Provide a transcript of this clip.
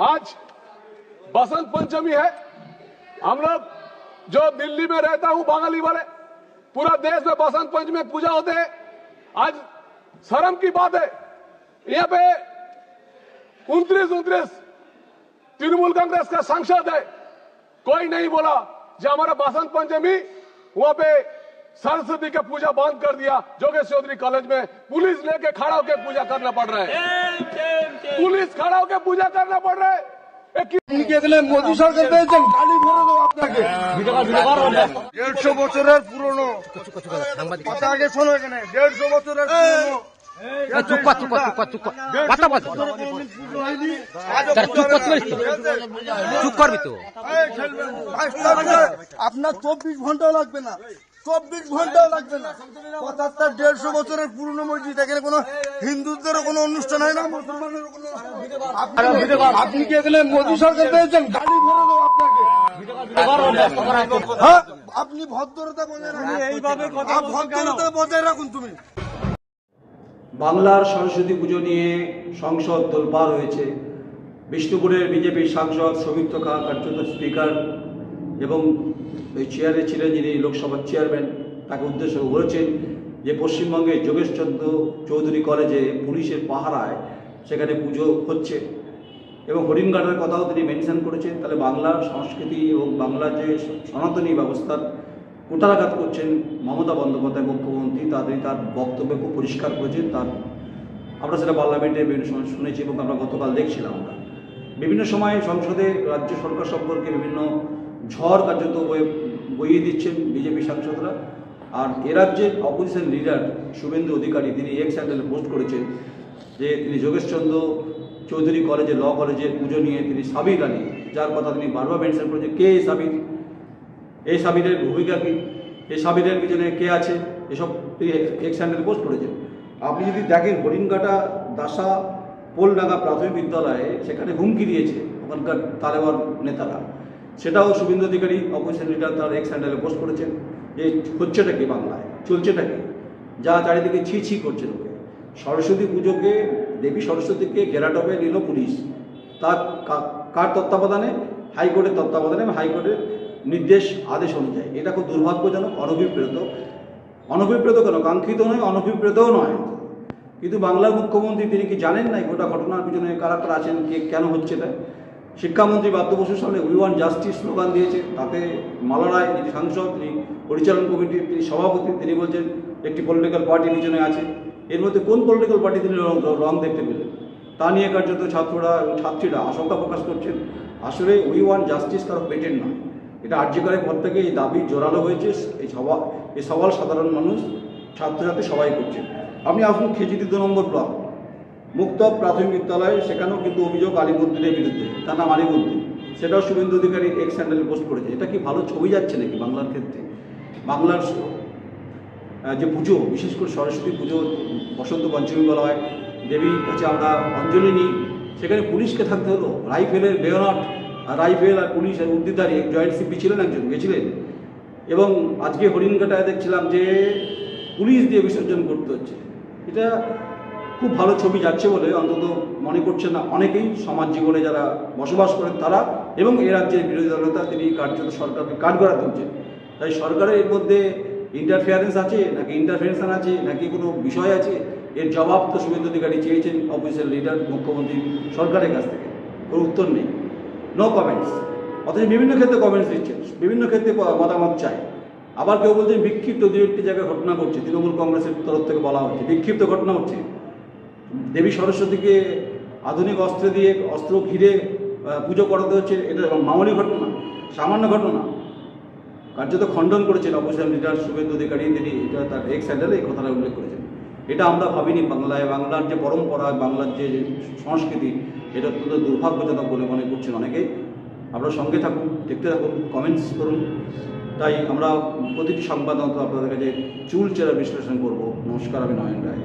आज बसंत पंचमी है। हम लोग जो दिल्ली में रहता हूँ, बंगाली वाले, पूरा देश में बसंत पंचमी पूजा होते है। आज शर्म की बात है। यहाँ पे उनतीस उनतीस तृणमूल कांग्रेस का सांसद है। कोई नहीं बोला। जो हमारा बसंत पंचमी, वहाँ पे सरस्वती का पूजा बंद कर दिया जोगेश चौधरी कॉलेज में पुलिस लेके खड़ा होकर पूजा करना पड़ रहा है पुलिस खड़ा होकर पूजा करना पड़ रहा है ये कि- দিকে গেলে মোদী সরকার পেয়েছেন গালি ভরে দেবো আপনাকে দেড়শো বছরের পুরনো কথা আগে শোনো এখানে দেড়শো বছরের পুরনো চুপ কর চুপ কর চুপ কর চুপ কর কথা বল তারা চুপ করতে পারিস তো চুপ করবি তো আপনার চব্বিশ ঘন্টাও লাগবে না চব্বিশ ঘন্টাও লাগবে না। পঁচাত্তর দেড়শো বছরের পুরনো মসজিদ এখানে কোনো হিন্দুদেরও কোনো অনুষ্ঠান হয় না মুসলমানেরও কোনো আপনি- কি এখানে মোদী সরকার পেয়েছেন? গালি ভরে দেবো আপনাকে। হ্যাঁ আপনি ভদ্রতা বজায় রাখুন। এইভাবে ভদ্রতা বজায় রাখুন তুমি। বাংলার সরস্বতী পুজো নিয়ে সংসদ তোলপাড় হয়েছে। বিষ্ণুপুরের বিজেপির সাংসদ সৌমিত্র খা কার্যত স্পিকার। এবং এই চেয়ারে ছিলেন যিনি লোকসভার চেয়ারম্যান তাকে উদ্দেশ্য বলেছেন যে পশ্চিমবঙ্গে যোগেশচন্দ্র চৌধুরী কলেজে পুলিশের পাহারায় সেখানে পুজো হচ্ছে। এবং হরিণঘাটের কথাও তিনি মেনশন করেছেন। তাহলে বাংলার সংস্কৃতি এবং বাংলার যে সনাতনী ব্যবস্থার কুটারাঘাত করছেন মমতা বন্দ্যোপাধ্যায় মুখ্যমন্ত্রী, তাদের তার বক্তব্য খুব পরিষ্কার করেছেন। তার আমরা সেটা পার্লামেন্টে বিভিন্ন সময় শুনেছি এবং আমরা গতকাল দেখছিলাম আমরা। বিভিন্ন সময়ে সংসদে রাজ্য সরকার সম্পর্কে বিভিন্ন ঝড় কার্যত বয়ে- বইয়ে দিচ্ছেন বিজেপি সাংসদরা। আর এ রাজ্যের অপোজিশন লিডার শুভেন্দু অধিকারী, তিনি এক্স হ্যান্ডেলে পোস্ট করেছেন যে তিনি যোগেশচন্দ্র চৌধুরী কলেজে ল কলেজের পুজো নিয়ে তিনি সাবির আলী। যার কথা তিনি বারবার মেনশন করেছেন, কে এই সাবির এই সাবিরের ভূমিকা কি? এই সাবিরের পিছনে কে আছে? এসব তিনি এক্স হ্যান্ডেল পোস্ট করেছেন। আপনি যদি দেখেন হরিণঘাটা দাসা পোলডাঙ্গা প্রাথমিক বিদ্যালয়ে সেখানে হুমকি দিয়েছে ওখানকার তালেবান নেতারা। সেটাও শুভেন্দু অধিকারী অপোজিশন লিডার তার এক্স হ্যান্ডেলে পোস্ট করেছেন। যে হচ্ছেটা কি বাংলায়? চলছেটা কি? যা চারিদিকে ছি ছি করছে লোকে। সরস্বতী পুজোকে, দেবী সরস্বতীকে ঘেরাটপে নিল পুলিশ। তার কার তত্ত্বাবধানে? হাইকোর্টের তত্ত্বাবধানে এবং হাইকোর্টের নির্দেশ, আদেশ অনুযায়ী। এটা খুব দুর্ভাগ্যজনক, অনভিপ্রেত। অনভিপ্রেত কেন? কাঙ্ক্ষিত নয় অনভিপ্রেতও নয়। কিন্তু বাংলার মুখ্যমন্ত্রী তিনি কি জানেন না গোটা ঘটনার পিছনে? কারা কারা আছেন? কে, কেন হচ্ছে এটা? শিক্ষামন্ত্রী বাদ্য বসুর সামনে উই ওয়ান জাস্টিস স্লোগান দিয়েছে। তাতে মালা রায়, যিনি সাংসদ, তিনি পরিচালন কমিটির তিনি সভাপতি, তিনি বলছেন একটি পলিটিক্যাল পার্টি পিছনে আছে। এর মধ্যে কোন পলিটিক্যাল পার্টি তিনি রং দেখতে পেলেন? তা নিয়ে কার্যত ছাত্ররা এবং ছাত্রীরা আশঙ্কা প্রকাশ করছেন। আসলে উই ওয়ান জাস্টিস কারও পেটেন্ট নয়। এটা আর্যকারের পর থেকে এই দাবি জোরালো হয়েছে। এই সভা, এই সওয়াল সাধারণ মানুষ, ছাত্রছাত্রী সবাই করছে আপনি আসুন খেজিটি দু নম্বর ব্লক। মুক্ত প্রাথমিক বিদ্যালয়, সেখানেও কিন্তু অভিযোগ আলিমুদ্দিনের বিরুদ্ধে। তার নাম আলিমুদ্দিন। সেটাও শুভেন্দু অধিকারী এক্স হ্যান্ডেলে পোস্ট করেছে। এটা কি ভালো ছবি যাচ্ছে নাকি বাংলার ক্ষেত্রে? বাংলার যে পুজো, বিশেষ করে সরস্বতী পুজো, বসন্ত পঞ্চমী বলা হয় দেবীর কাছে আমরা অঞ্জলি নিই। সেখানে পুলিশকে থাকতে হলো। রাইফেলের বেয়নট রাইফেল আর পুলিশ আর উদ্দিদারি জয়েন্ট সিপি ছিলেন একজন, গেছিলেন। এবং আজকে হরিণঘাটায় দেখছিলাম যে পুলিশ দিয়ে বিসর্জন করতে হচ্ছে। এটা খুব ভালো ছবি যাচ্ছে বলে অন্তত মনে করছেন না অনেকেই সমাজ জীবনে যারা বসবাস করেন তারা এবং এ রাজ্যের বিরোধী দলনেতা তিনি কার্যত সরকারকে কাঠগড়া তুলছেন। তাই সরকারের এর মধ্যে ইন্টারফিয়ারেন্স আছে নাকি ইন্টারফারেন্স আছে নাকি কোনো বিষয় আছে? এর জবাব তো শুভেন্দু অধিকারী চেয়েছেন অফিসিয়াল লিডার মুখ্যমন্ত্রী সরকারের কাছ থেকে। কোনো উত্তর নেই। নো কমেন্টস অথচ বিভিন্ন ক্ষেত্রে কমেন্টস দিচ্ছেন। বিভিন্ন ক্ষেত্রে মতামত চাই আবার কেউ বলছেন বিক্ষিপ্ত দু একটি জায়গায় ঘটনা ঘটছে। তৃণমূল কংগ্রেসের তরফ থেকে বলা হচ্ছে। বিক্ষিপ্ত ঘটনা হচ্ছে। দেবী সরস্বতীকে আধুনিক অস্ত্র দিয়ে, অস্ত্র ঘিরে পুজো করাতে হচ্ছে, এটা মামুলি ঘটনা, সামান্য ঘটনা। কার্যত খণ্ডন করেছেন অপোজিশন লিডার শুভেন্দু অধিকারী, তিনি এটা তার এক্স হ্যান্ডেলে এই কথাটা উল্লেখ করেছেন। এটা আমরা ভাবিনি বাংলায়। বাংলার যে পরম্পরা, বাংলার যে সংস্কৃতি, এটা অত্যন্ত দুর্ভাগ্যজনক বলে মনে করছেন অনেকেই আপনারা সঙ্গে থাকুন, দেখতে থাকুন কমেন্টস করুন। তাই আমরা প্রতিটি সংবাদ আপনাদের কাছে চুল চেরা বিশ্লেষণ করব। নমস্কার, আমি নয়ন রায়।